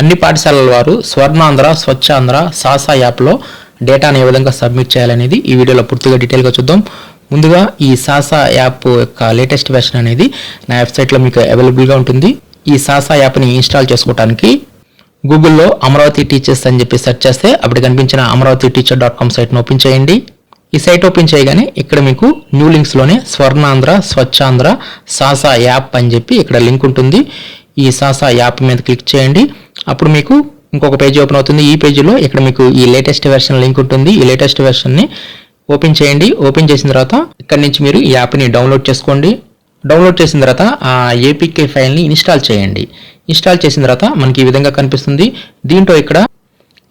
అన్ని పాఠశాలల వారు స్వర్ణాంధ్ర స్వచ్ఛాంధ్ర సాసా యాప్లో డేటాను ఏ విధంగా సబ్మిట్ చేయాలనేది ఈ వీడియోలో పూర్తిగా డీటెయిల్గా చూద్దాం. ముందుగా ఈ సాసా యాప్ యొక్క లేటెస్ట్ వెర్షన్ అనేది నా వెబ్సైట్లో మీకు అవైలబుల్గా ఉంటుంది. ఈ సాసా యాప్ని ఇన్స్టాల్ చేసుకోవడానికి గూగుల్లో అమరావతి టీచర్స్ అని చెప్పి సెర్చ్ చేస్తే అప్పుడు కనిపించిన అమరావతి టీచర్ డాట్ కామ్ సైట్ను ఓపెన్ చేయండి. ఈ సైట్ ఓపెన్ చేయగానే ఇక్కడ మీకు న్యూ లింక్స్లోనే స్వర్ణాంధ్ర స్వచ్ఛాంధ్ర సాసా యాప్ అని చెప్పి ఇక్కడ లింక్ ఉంటుంది. ఈ సాసా యాప్ మీద క్లిక్ చేయండి. అప్పుడు మీకు ఇంకొక పేజీ ఓపెన్ అవుతుంది. ఈ పేజీలో ఇక్కడ మీకు ఈ లేటెస్ట్ వెర్షన్ లింక్ ఉంటుంది. ఈ లేటెస్ట్ వెర్షన్ని ఓపెన్ చేయండి. ఓపెన్ చేసిన తర్వాత ఇక్కడ నుంచి మీరు ఈ యాప్ని డౌన్లోడ్ చేసుకోండి. డౌన్లోడ్ చేసిన తర్వాత ఆ ఏపీకే ఫైల్ని ఇన్స్టాల్ చేయండి. ఇన్స్టాల్ చేసిన తర్వాత మనకి ఈ విధంగా కనిపిస్తుంది. దీంట్లో ఇక్కడ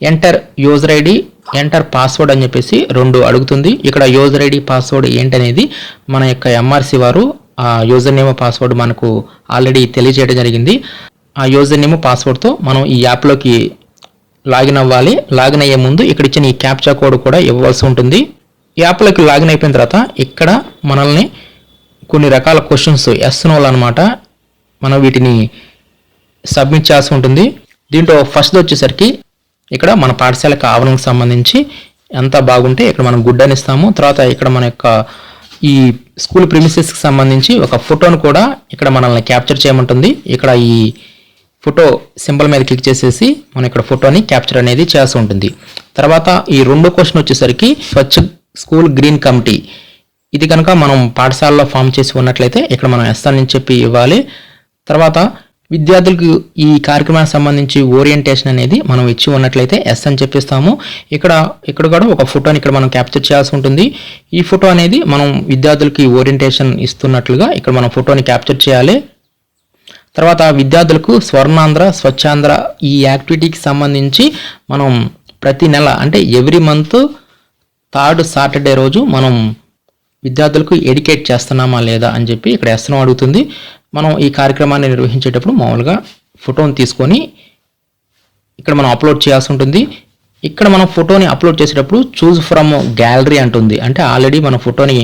enter user ID enter password అని చెప్పేసి రెండు అడుగుతుంది. ఇక్కడ యూజర్ ఐడి పాస్వర్డ్ ఏంటనేది మన యొక్క ఎంఆర్సీ వారు ఆ యూజర్ నేమ్ పాస్వర్డ్ మనకు ఆల్రెడీ తెలియజేయడం జరిగింది. ఆ యూజర్ నేమ్ పాస్వర్డ్తో మనం ఈ యాప్లోకి లాగిన్ అవ్వాలి. లాగిన్ అయ్యే ముందు ఇక్కడ ఇచ్చిన ఈ క్యాప్చా కోడ్ కూడా ఇవ్వాల్సి ఉంటుంది. యాప్లోకి లాగిన్ అయిపోయిన తర్వాత ఇక్కడ మనల్ని కొన్ని రకాల క్వశ్చన్స్ ఎస్ అనమాట మనం వీటిని సబ్మిట్ చేయాల్సి ఉంటుంది. దీంట్లో ఫస్ట్ వచ్చేసరికి ఇక్కడ మన పాఠశాలకు ఆవరణకు సంబంధించి ఎంత బాగుంటే ఇక్కడ మనం గుడ్ అని ఇస్తాము. తర్వాత ఇక్కడ మన యొక్క ఈ స్కూల్ ప్రిమిసెస్కి సంబంధించి ఒక ఫోటోను కూడా ఇక్కడ మనల్ని క్యాప్చర్ చేయమంటుంది. ఇక్కడ ఈ ఫోటో సింబల్ మీద క్లిక్ చేసేసి మనం ఇక్కడ ఫోటోని క్యాప్చర్ అనేది చేయాల్సి ఉంటుంది. తర్వాత ఈ రెండో క్వశ్చన్ వచ్చేసరికి స్వచ్ఛ స్కూల్ గ్రీన్ కమిటీ. ఇది కనుక మనం పాఠశాలలో ఫామ్ చేసి ఉన్నట్లయితే ఇక్కడ మనం ఎస్ అని చెప్పి ఇవ్వాలి. తర్వాత విద్యార్థులకు ఈ కార్యక్రమానికి సంబంధించి ఓరియంటేషన్ అనేది మనం ఇచ్చి ఉన్నట్లయితే ఎస్ అని చెప్పిస్తాము. ఇక్కడ ఇక్కడ కూడా ఒక ఫోటోని ఇక్కడ మనం క్యాప్చర్ చేయాల్సి ఉంటుంది. ఈ ఫోటో అనేది మనం విద్యార్థులకి ఓరియంటేషన్ ఇస్తున్నట్లుగా ఇక్కడ మనం ఫోటోని క్యాప్చర్ చేయాలి. తర్వాత విద్యార్థులకు స్వర్ణాంధ్ర స్వచ్ఛాంధ్ర ఈ యాక్టివిటీకి సంబంధించి మనం ప్రతి నెల అంటే ఎవ్రీ మంత్ థర్డ్ సాటర్డే రోజు మనం విద్యార్థులకు ఎడ్యుకేట్ చేస్తున్నామా లేదా అని చెప్పి ఇక్కడ ఎస్ఎం అడుగుతుంది. మనం ఈ కార్యక్రమాన్ని నిర్వహించేటప్పుడు మామూలుగా ఫోటోని తీసుకొని ఇక్కడ మనం అప్లోడ్ చేయాల్సి ఉంటుంది. ఇక్కడ మనం ఫోటోని అప్లోడ్ చేసేటప్పుడు చూజ్ ఫ్రమ్ గ్యాలరీ అంటుంది. అంటే ఆల్రెడీ మన ఫోటోని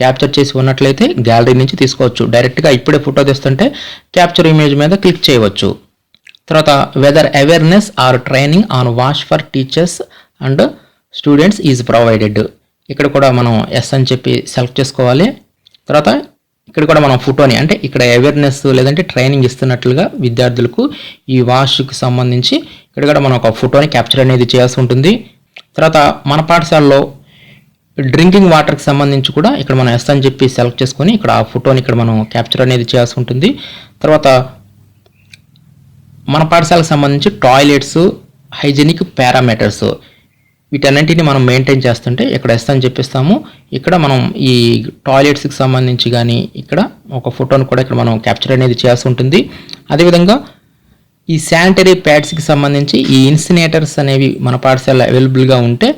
క్యాప్చర్ చేసి ఉన్నట్లయితే గ్యాలరీ నుంచి తీసుకోవచ్చు. డైరెక్ట్గా ఇప్పుడే ఫోటో తీస్తుంటే క్యాప్చర్ ఇమేజ్ మీద క్లిక్ చేయవచ్చు. తర్వాత weather awareness or training on wash for teachers and students is provided ఇక్కడ కూడా మనం ఎస్ అని చెప్పి సెలెక్ట్ చేసుకోవాలి. తర్వాత ఇక్కడ కూడా మనం ఫోటోని అంటే ఇక్కడ అవేర్నెస్ లేదంటే ట్రైనింగ్ ఇస్తున్నట్లుగా విద్యార్థులకు ఈ వాష్కి సంబంధించి ఇక్కడ కూడా మనం ఒక ఫోటోని క్యాప్చర్ అనేది చేయాల్సి ఉంటుంది. తర్వాత మన పాఠశాలలో డ్రింకింగ్ వాటర్కి సంబంధించి కూడా ఇక్కడ మనం ఎస్ అని చెప్పి సెలెక్ట్ చేసుకొని ఇక్కడ ఆ ఫోటోని ఇక్కడ మనం క్యాప్చర్ అనేది చేయాల్సి ఉంటుంది. తర్వాత మన పాఠశాలకు సంబంధించి టాయిలెట్స్ హైజెనిక్ పారామీటర్స్ వీటన్నింటిని మనం మెయింటైన్ చేస్తుంటే ఇక్కడ ఎస్ అని చెప్పిస్తాము. ఇక్కడ మనం ఈ టాయిలెట్స్కి సంబంధించి కానీ ఇక్కడ ఒక ఫోటోను కూడా ఇక్కడ మనం క్యాప్చర్ అనేది చేయాల్సి ఉంటుంది. అదేవిధంగా ఈ శానిటరీ ప్యాడ్స్కి సంబంధించి ఈ ఇన్సినేటర్స్ అనేవి మన పాఠశాల అవైలబుల్గా ఉంటే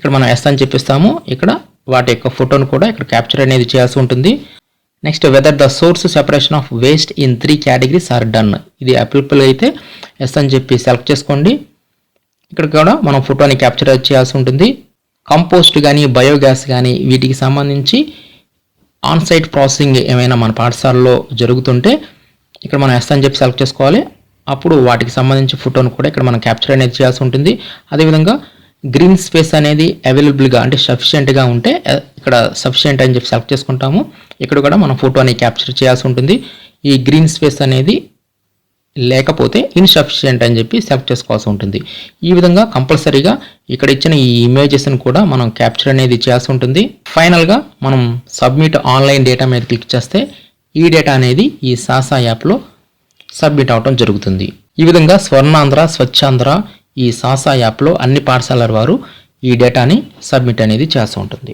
ఇక్కడ మనం ఎస్ అని చెప్పిస్తాము. ఇక్కడ వాటి యొక్క ఫోటోను కూడా ఇక్కడ క్యాప్చర్ అనేది చేయాల్సి ఉంటుంది. Next whether the source separation of waste in three categories are done ఇది అప్లికబుల్ అయితే ఎస్ అని చెప్పి సెలెక్ట్ చేసుకోండి. ఇక్కడ కూడా మనం ఫోటోని క్యాప్చర్ చేయాల్సి ఉంటుంది. కంపోస్ట్ కానీ బయోగ్యాస్ కానీ వీటికి సంబంధించి ఆన్సైట్ ప్రాసెసింగ్ ఏమైనా మన పాఠశాలలో జరుగుతుంటే ఇక్కడ మనం ఎస్ అని చెప్పి సెలెక్ట్ చేసుకోవాలి. అప్పుడు వాటికి సంబంధించి ఫోటోను కూడా ఇక్కడ మనం క్యాప్చర్ అనేది చేయాల్సి ఉంటుంది. అదేవిధంగా గ్రీన్ స్పేస్ అనేది అవైలబుల్గా అంటే సఫిషియెంట్గా ఉంటే ఇక్కడ సఫిషియెంట్ అని చెప్పి సెలెక్ట్ చేసుకుంటాము. ఇక్కడ కూడా మనం ఫోటో అనేది క్యాప్చర్ చేయాల్సి ఉంటుంది. ఈ గ్రీన్ స్పేస్ అనేది లేకపోతే ఇన్సఫిషియెంట్ అని చెప్పి సెలెక్ట్ చేసుకోవాల్సి ఉంటుంది. ఈ విధంగా కంపల్సరీగా ఇక్కడ ఇచ్చిన ఈ ఇమేజెస్ని కూడా మనం క్యాప్చర్ అనేది చేయాల్సి ఉంటుంది. ఫైనల్గా మనం సబ్మిట్ ఆన్లైన్ డేటా మీద క్లిక్ చేస్తే ఈ డేటా అనేది ఈ సాసా యాప్లో సబ్మిట్ అవటం జరుగుతుంది. ఈ విధంగా స్వర్ణాంధ్ర స్వచ్ఛాంధ్ర ఈ సాసా యాప్లో అన్ని పాఠశాలల వారు ఈ డేటాని సబ్మిట్ అనేది చేస్తూ ఉంటుంది.